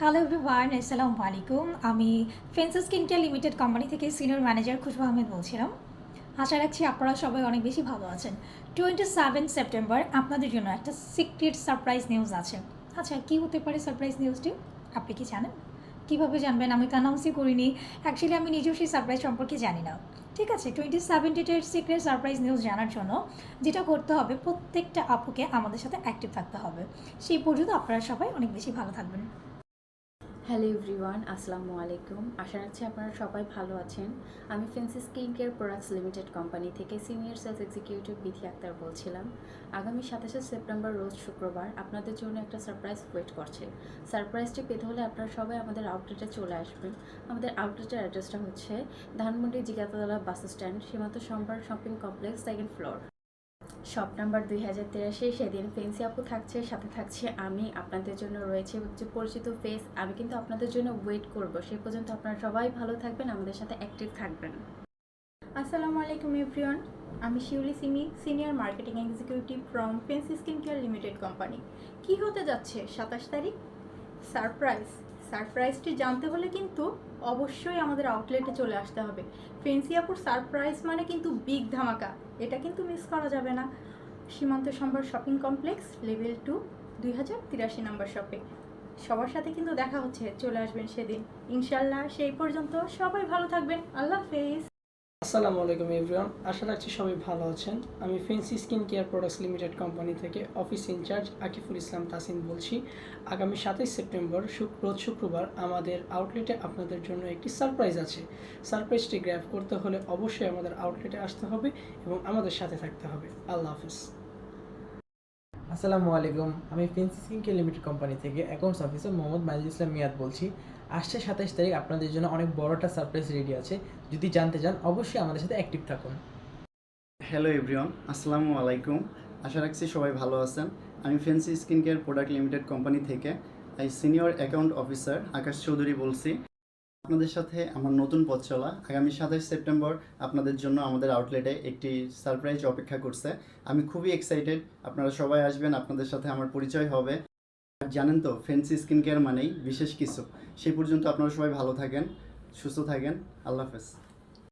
Hello everyone আসসালামু আলাইকুম আমি fancy skin care limited company থেকে সিনিয়র ম্যানেজার খুশবু আহমেদ বলছিলাম। আশা রাখছি আপনারা সবাই অনেক বেশি ভালো আছেন। টোয়েন্টি সেভেন সেপ্টেম্বর আপনাদের জন্য একটা সিক্রেট সারপ্রাইজ নিউজ আছে। আচ্ছা কী হতে পারে সারপ্রাইজ নিউজটি আপনি কি জানেন? কীভাবে জানবেন? আমি তো অ্যানাউন্সই করিনি। অ্যাকচুয়ালি আমি নিজেও সেই সারপ্রাইজ সম্পর্কে জানি না। ঠিক আছে টোয়েন্টি সেভেন ডেটের সিক্রেট সারপ্রাইজ নিউজ জানার জন্য যেটা করতে হবে, প্রত্যেকটা আপুকে আমাদের সাথে অ্যাক্টিভ থাকতে হবে। সেই পর্যন্ত আপনারা সবাই অনেক বেশি ভালো থাকবেন। হ্যালো এভরিওয়ান আসসালামু আলাইকুম। আশা রাখছি আপনারা সবাই ভালো আছেন। আমি fancy skin care products limited company থেকে senior sales executive Bithi Akter বলছিলাম। আগামী সাতাশে সেপ্টেম্বর, রোজ শুক্রবার আপনাদের জন্য একটা সারপ্রাইজ ওয়েট করছে। সারপ্রাইজটি পেতে হলে আপনারা সবাই আমাদের আউটলেটে চলে আসবেন। আমাদের আউটলেটের অ্যাড্রেসটা হচ্ছে Dhanmondi Jigatola bus stand Seemanta Sambhar shopping complex second floor shop number দুই হাজার তিরাশি, সেদিন ফেন্সি আপু থাকছে, সাথে থাকছে আমি, আপনাদের জন্য রয়েছে যে পরিচিত ফেস আমি কিন্তু আপনাদের জন্য ওয়েট করব। সে পর্যন্ত আপনারা সবাই ভালো থাকবেন, আমাদের সাথে অ্যাক্টিভ থাকবেন। আসসালামু আলাইকুম এভরিওয়ান আমি Shiuli Simi senior marketing executive from fancy skin care limited company কি হতে যাচ্ছে সাতাশ তারিখ? সারপ্রাইজ সারপ্রাইজটি জানতে হলে কিন্তু অবশ্যই আমাদের আউটলেটে চলে আসতে হবে। ফেন্সিয়াপুর সারপ্রাইজ মানে কিন্তু বিগ ধামাকা। এটা কিন্তু মিস করা যাবে না। সীমান্ত Sambhar shopping complex level two দুই হাজার তিরাশি নম্বর শপে সবার সাথে কিন্তু দেখা হচ্ছে, চলে আসবেন সেদিন। ইনশাল্লাহ সেই পর্যন্ত সবাই ভালো থাকবেন। আল্লাহ হাফেজ। আসসালামু আলাইকুম এভরিওয়ান আশা রাখছি সবাই ভালো আছেন। আমি fancy skin care products limited company থেকে অফিস ইনচার্জ আকিফুল ইসলাম তাসিন বলছি। আগামী সাতাইশ সেপ্টেম্বর রোজ শুক্রবার আমাদের আউটলেটে আপনাদের জন্য একটি সারপ্রাইজ আছে। সারপ্রাইজটি গ্র্যাব করতে হলে অবশ্যই আমাদের আউটলেটে আসতে হবে এবং আমাদের সাথে থাকতে হবে। আল্লাহ হাফিজ। আসসালামু আলাইকুম। আমি fancy skin care limited company থেকে অ্যাকাউন্টস অফিসার মোহাম্মদ মাইজুল ইসলাম মিয়াদ বলছি। আসছে সাতাইশ তারিখ, আপনাদের জন্য অনেক বড় একটা সারপ্রাইজ রেডি আছে। যদি জানতে চান, অবশ্যই আমাদের সাথে অ্যাক্টিভ থাকুন। হ্যালো এভরিওয়ান আসসালামু আলাইকুম। আশা রাখছি সবাই ভালো আছেন। আমি fancy skin care product limited company থেকে এই senior account officer Akash Chowdhury বলছি। আপনাদের সাথে আমার নতুন পথ চলা। আগামী সাতাশ সেপ্টেম্বর আপনাদের জন্য আমাদের আউটলেটে একটি সারপ্রাইজ অপেক্ষা করছে। আমি খুবই এক্সাইটেড আপনারা সবাই আসবেন, আপনাদের সাথে আমার পরিচয় হবে। আর জানেন তো ফেন্সি স্কিন কেয়ার মানেই বিশেষ কিছু। সেই পর্যন্ত আপনারা সবাই ভালো থাকেন, সুস্থ থাকেন। আল্লাহ হাফেজ।